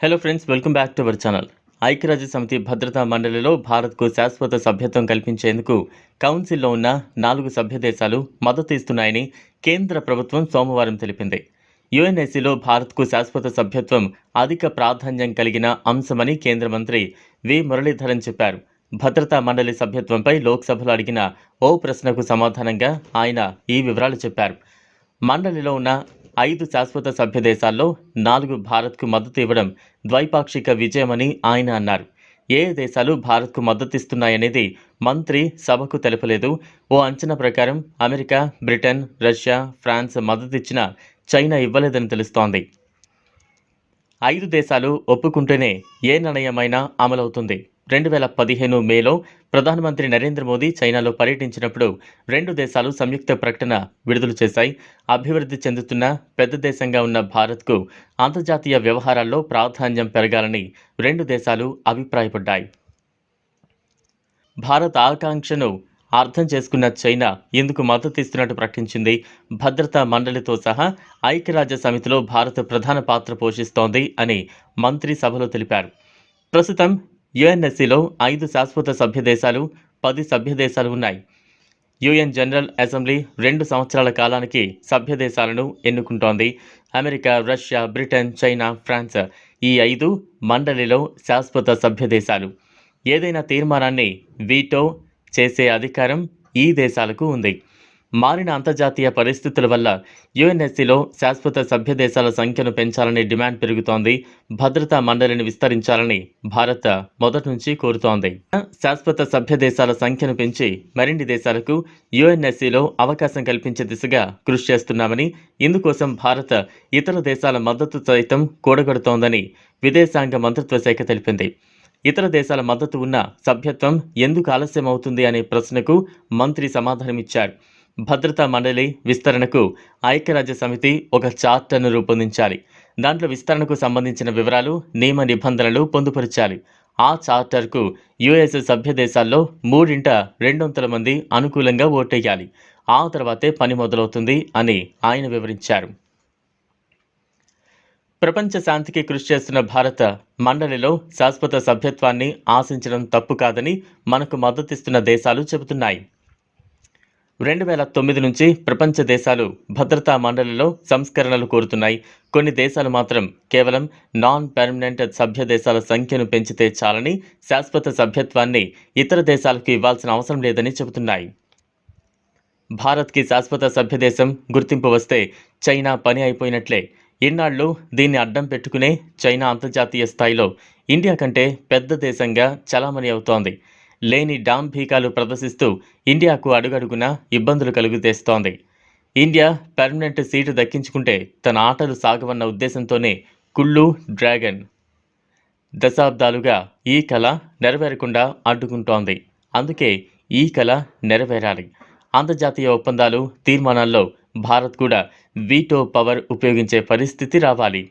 Hello friends welcome back to our channel ఐక్యరాజ్య సమితి భద్రతా మండలిలో భారత్కు శాశ్వత సభ్యత్వం కల్పించేందుకు కౌన్సిల్లో ఉన్న నాలుగు సభ్య దేశాలు మద్దతు ఇస్తున్నాయని కేంద్ర ప్రభుత్వం సోమవారం తెలిపింది. యుఎన్ఎస్సీలో భారత్కు శాశ్వత సభ్యత్వం అధిక ప్రాధాన్యం కలిగిన అంశమని కేంద్ర మంత్రి వి. మురళీధరన్ చెప్పారు. భద్రతా మండలి సభ్యత్వంపై లోక్సభలో అడిగిన ఓ ప్రశ్నకు సమాధానంగా ఆయన ఈ వివరాలు చెప్పారు. మండలిలో ఉన్న ఐదు శాశ్వత సభ్య దేశాల్లో నాలుగు భారత్కు మద్దతు ఇవ్వడం ద్వైపాక్షిక విజయమని ఆయన అన్నారు. ఏ దేశాలు భారత్కు మద్దతిస్తున్నాయనేది మంత్రి సభకు తెలపలేదు. ఓ అంచనా ప్రకారం అమెరికా బ్రిటన్ రష్యా ఫ్రాన్స్ మద్దతిచ్చిన చైనా ఇవ్వలేదని తెలుస్తోంది. ఐదు దేశాలు ఒప్పుకుంటేనే ఏ నిర్ణయమైనా అమలవుతుంది. రెండు వేల పదిహేను మేలో ప్రధానమంత్రి నరేంద్ర మోదీ చైనాలో పర్యటించినప్పుడు రెండు దేశాలు సంయుక్త ప్రకటన విడుదల చేశాయి. అభివృద్ధి చెందుతున్న పెద్ద దేశంగా ఉన్న భారత్కు అంతర్జాతీయ వ్యవహారాల్లో ప్రాధాన్యం పెరగాలని రెండు దేశాలు అభిప్రాయపడ్డాయి. భారత్ ఆకాంక్షను అర్థం చేసుకున్న చైనా ఇందుకు మద్దతు ఇస్తున్నట్టు ప్రకటించింది. భద్రతా మండలితో సహా ఐక్యరాజ్య సమితిలో భారత్ ప్రధాన పాత్ర పోషిస్తోంది అని మంత్రి సభలో తెలిపారు. ప్రస్తుతం యుఎన్ఎస్సిలో ఐదు శాశ్వత సభ్య దేశాలు పది సభ్య దేశాలు ఉన్నాయి. యుఎన్ జనరల్ అసెంబ్లీ రెండు సంవత్సరాల కాలానికి సభ్య దేశాలను ఎన్నుకుంటోంది. America Russia Britain China France ఈ ఐదు మండలిలో శాశ్వత సభ్య దేశాలు. ఏదైనా తీర్మానాన్ని వీటో చేసే అధికారం ఈ దేశాలకు ఉంది. మారిన అంతర్జాతీయ పరిస్థితుల వల్ల యుఎన్ఎస్సీలో శాశ్వత సభ్య దేశాల సంఖ్యను పెంచాలని డిమాండ్ పెరుగుతోంది. భద్రతా మండలిని విస్తరించాలని భారత్ మొదటి నుంచి కోరుతోంది. శాశ్వత సభ్య దేశాల సంఖ్యను పెంచి మరిన్ని దేశాలకు యుఎన్ఎస్సీలో అవకాశం కల్పించే దిశగా కృషి చేస్తున్నామని ఇందుకోసం భారత్ ఇతర దేశాల మద్దతు సైతం కూడగడుతోందని విదేశాంగ మంత్రిత్వ శాఖ తెలిపింది. ఇతర దేశాల మద్దతు ఉన్న సభ్యత్వం ఎందుకు ఆలస్యం అవుతుంది అనే ప్రశ్నకు మంత్రి సమాధానమిచ్చారు. భద్రతా మండలి విస్తరణకు ఐక్యరాజ్య సమితి ఒక చార్టర్ను రూపొందించాలి. దాంట్లో విస్తరణకు సంబంధించిన వివరాలు నియమ నిబంధనలు పొందుపరచాలి. ఆ చార్టర్కు యుఎస్ సభ్య దేశాల్లో మూడింట రెండొంతుల మంది అనుకూలంగా ఓటేయాలి. ఆ తర్వాతే పని మొదలవుతుంది అని ఆయన వివరించారు. ప్రపంచ శాంతికి కృషి చేస్తున్న భారత మండలిలో శాశ్వత సభ్యత్వాన్ని ఆశించడం తప్పు కాదని మనకు మద్దతిస్తున్న దేశాలు చెబుతున్నాయి. రెండు వేల తొమ్మిది నుంచి ప్రపంచ దేశాలు భద్రతా మండలిలో సంస్కరణలు కోరుతున్నాయి. కొన్ని దేశాలు మాత్రం కేవలం నాన్ పర్మనెంట్ సభ్య దేశాల సంఖ్యను పెంచితే చాలని శాశ్వత సభ్యత్వాన్ని ఇతర దేశాలకు ఇవ్వాల్సిన అవసరం లేదని చెబుతున్నాయి. భారత్కి శాశ్వత సభ్యదేశం గుర్తింపు వస్తే చైనా పని అయిపోయినట్లే. ఇన్నాళ్ళు దీన్ని అడ్డం పెట్టుకునే చైనా అంతర్జాతీయ స్థాయిలో ఇండియా కంటే పెద్ద దేశంగా చలామణి అవుతోంది. లేని డాంభీకాలు ప్రదర్శిస్తూ ఇండియాకు అడుగడుగునా ఇబ్బందులు కలుగుతేస్తోంది. ఇండియా పర్మనెంట్ సీటు దక్కించుకుంటే తన ఆటలు సాగవన్న ఉద్దేశంతోనే కుళ్ళు డ్రాగన్ దశాబ్దాలుగా ఈ కళ నెరవేరకుండా అడ్డుకుంటోంది. అందుకే ఈ కళ నెరవేరాలి. అంతర్జాతీయ ఒప్పందాలు తీర్మానాల్లో భారత్ కూడా వీటో పవర్ ఉపయోగించే పరిస్థితి రావాలి.